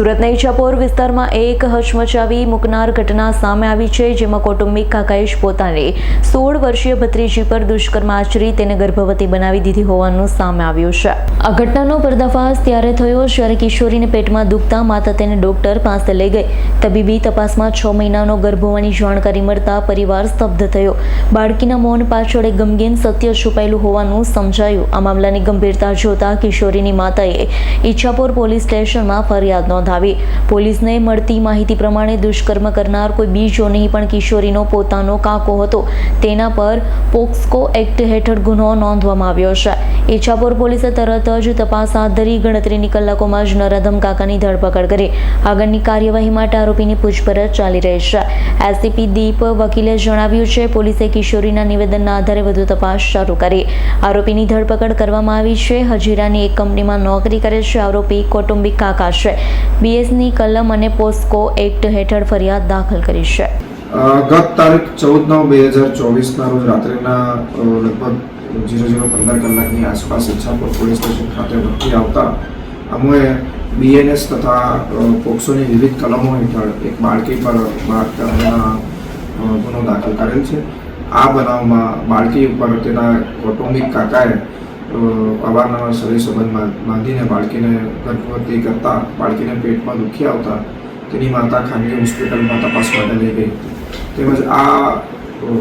સુરતના ઈચ્છાપોર વિસ્તારમાં એક હચમચાવી મૂકનાર ઘટના સામે આવી છે, જેમાં કૌટુંબિક કાકાએશ પોતાને સોળ વર્ષીય ભત્રીજી પર દુષ્કર્મ આચરી તેને ગર્ભવતી બનાવી દીધી હોવાનું સામે આવ્યું છે. આ ઘટનાનો પર્દાફાશ ત્યારે થયો જ્યારે કિશોરીને પેટમાં દુખતા માતા તેને ડોક્ટર પાસે લઈ ગઈ. તબીબી તપાસમાં છ મહિનાનો ગર્ભ હોવાની જાણકારી મળતા પરિવાર સ્તબ્ધ થયો. બાળકીના મૌન પાછળ એક ગમગીન સત્ય છુપાયેલું હોવાનું સમજાયું. આ મામલાની ગંભીરતા જોતા કિશોરીની માતાએ ઈચ્છાપોર પોલીસ સ્ટેશનમાં ફરિયાદ નોંધાવી પોલીસને મળતી માહિતી પ્રમાણે દુષ્કર્મ કરનાર કોઈ બીજો નહીં, પણ કિશોરીનો પોતાનો કાકો હતો. તેના પર પોક્સકો એક્ટ હેઠળ ગુનો નોંધવામાં આવ્યો છે. ઈચ્છાપુર પોલીસે તરત જ તપાસ હાથ ધરી ગણતરીની કલાકોમાં જ નરાધમ કાકાની ધરપકડ કરી. આગળની કાર્યવાહી માટે આરોપીની પૂછપરછ ચાલી રહી છે. એસીપી દીપ વકીલે જણાવ્યું છે, પોલીસે કિશોરીના નિવેદનના આધારે વધુ તપાસ શરૂ કરી. આરોપીની ધરપકડ કરવામાં આવી છે. હજીરાની એક કંપનીમાં નોકરી કરે છે. આરોપી કૌટુંબિક કાકા છે. બીએસની કલમ અને પોસ્કો એક્ટ હેઠળ ફરિયાદ દાખલ કરી છે. ગત તારીખ ચૌદ નવ બે હજાર ચોવીસના રોજ રાત્રિના લગભગ ઝીરો ઝીરો પંદર કલાકની આસપાસ ઈચ્છાપુર પોલીસ સ્ટેશન ખાતે ભરતી આવતા અમે બીએનએસ તથા પોક્સોની વિવિધ કલમો હેઠળ એક બાળકી પર બાળકના ગુનો દાખલ કરેલ છે. આ બનાવમાં બાળકી ઉપર તેના કૌટુંબિક કાકાએ અવારનવાર શરીર સંબંધ બાંધીને બાળકીને ગર્ભવતી કરતા, બાળકીને પેટમાં દુખી આવતા, તેની માતા ખાનગી હોસ્પિટલમાં તપાસ માટે લઈ ગઈ તેમજ આ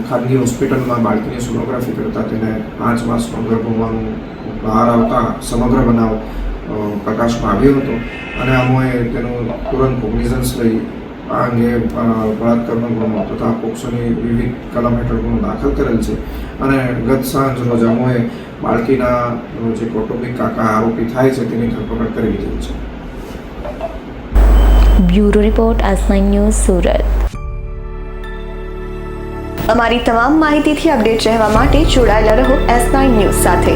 ખાનગી હોસ્પિટલમાં બાળકીની સોનોગ્રાફી કરતા તેને પાંચ માસનો ગર્ભ હોવાનું બહાર આવતા સમગ્ર બનાવ પ્રકાશમાં આવ્યો હતો. અને અમોએ તેનું તુરંત કોગ્નિઝન્સ લઈ આ અંગે બળાત્કારનો ગુનો તથા પોક્સોની વિવિધ કલમ હેઠળ ગુનો દાખલ કરેલ છે. અને ગત સાંજ રોજ બાળકીના જે કૌટુંબિક કાકા આરોપી થાય છે, તેની ધરપકડ કરી દીધી છે. Bureau report S nine news Surat. અમારી તમામ માહિતીથી અપડેટ રહેવા માટે જોડાયેલા રહો એસ નાઇન ન્યૂઝ સાથે.